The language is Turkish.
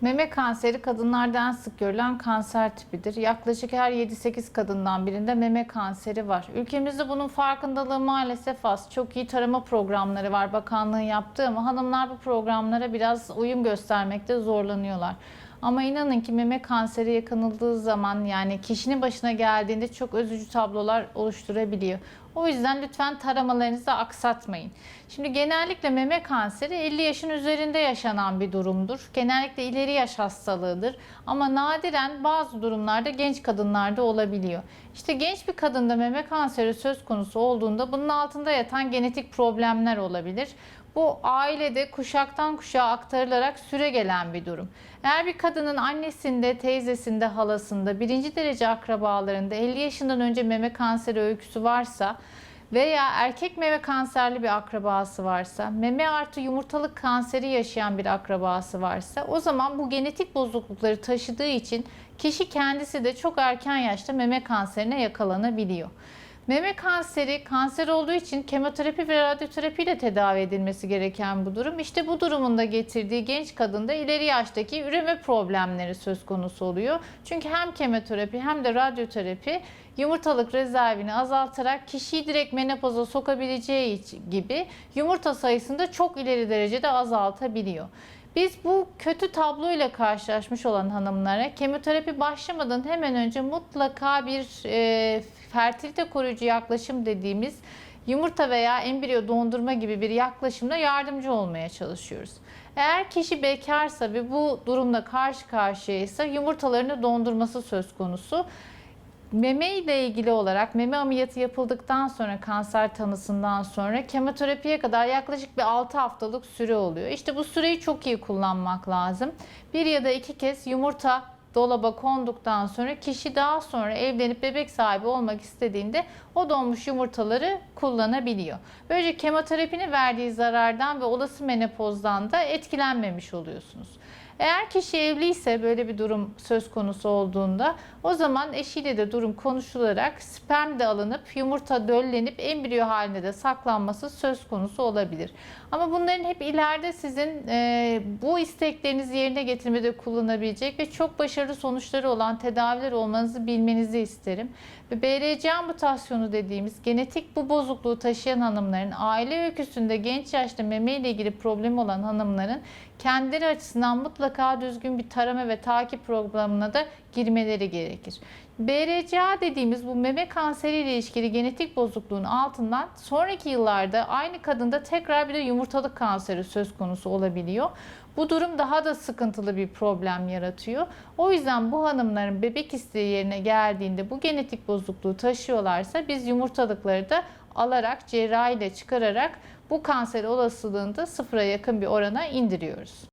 Meme kanseri kadınlarda en sık görülen kanser tipidir. Yaklaşık her 7-8 kadından birinde meme kanseri var. Ülkemizde bunun farkındalığı maalesef az. Çok iyi tarama programları var bakanlığın yaptığı ama hanımlar bu programlara biraz uyum göstermekte zorlanıyorlar. Ama inanın ki meme kanseri yakalanıldığı zaman yani kişinin başına geldiğinde çok üzücü tablolar oluşturabiliyor. O yüzden lütfen taramalarınızı aksatmayın. Şimdi genellikle meme kanseri 50 yaşın üzerinde yaşanan bir durumdur. Genellikle ileri yaş hastalığıdır. Ama nadiren bazı durumlarda genç kadınlarda olabiliyor. İşte genç bir kadında meme kanseri söz konusu olduğunda bunun altında yatan genetik problemler olabilir. Bu ailede kuşaktan kuşağa aktarılarak süre gelen bir durum. Eğer bir kadının annesinde, teyzesinde, halasında, birinci derece akrabalarında 50 yaşından önce meme kanseri öyküsü varsa veya erkek meme kanserli bir akrabası varsa, meme artı yumurtalık kanseri yaşayan bir akrabası varsa o zaman bu genetik bozuklukları taşıdığı için kişi kendisi de çok erken yaşta meme kanserine yakalanabiliyor. Meme kanseri kanser olduğu için kemoterapi ve radyoterapi ile tedavi edilmesi gereken bu durum. İşte bu durumun da getirdiği genç kadında ileri yaştaki üreme problemleri söz konusu oluyor. Çünkü hem kemoterapi hem de radyoterapi yumurtalık rezervini azaltarak kişiyi direkt menopoza sokabileceği gibi yumurta sayısını da çok ileri derecede azaltabiliyor. Biz bu kötü tabloyla karşılaşmış olan hanımlara kemoterapi başlamadan hemen önce mutlaka bir e, fertilite koruyucu yaklaşım dediğimiz yumurta veya embriyo dondurma gibi bir yaklaşımla yardımcı olmaya çalışıyoruz. Eğer kişi bekarsa ve bu durumda karşı karşıyaysa yumurtalarını dondurması söz konusu. Meme ile ilgili olarak meme ameliyatı yapıldıktan sonra kanser tanısından sonra kemoterapiye kadar yaklaşık bir 6 haftalık süre oluyor. İşte bu süreyi çok iyi kullanmak lazım. Bir ya da iki kez yumurta dolaba konduktan sonra kişi daha sonra evlenip bebek sahibi olmak istediğinde o donmuş yumurtaları kullanabiliyor. Böylece kemoterapinin verdiği zarardan ve olası menopozdan da etkilenmemiş oluyorsunuz. Eğer kişi evliyse böyle bir durum söz konusu olduğunda o zaman eşiyle de durum konuşularak sperm de alınıp yumurta döllenip embriyo halinde de saklanması söz konusu olabilir. Ama bunların hep ileride sizin e, bu isteklerinizi yerine getirmede kullanabilecek ve çok başarılı sonuçları olan tedaviler olmanızı bilmenizi isterim. Ve BRCA mutasyonu dediğimiz genetik bu bozukluğu taşıyan hanımların aile öyküsünde genç yaşta meme ile ilgili problem olan hanımların kendileri açısından mutlaka düzgün bir tarama ve takip programına da girmeleri gerekir. BRCA dediğimiz bu meme kanseri ile ilişkili genetik bozukluğun altından sonraki yıllarda aynı kadında tekrar bir de yumurtalık kanseri söz konusu olabiliyor. Bu durum daha da sıkıntılı bir problem yaratıyor. O yüzden bu hanımların bebek isteği yerine geldiğinde bu genetik bozukluğu taşıyorlarsa biz yumurtalıkları da alarak cerrahi ile çıkararak bu kanser olasılığını da sıfıra yakın bir orana indiriyoruz.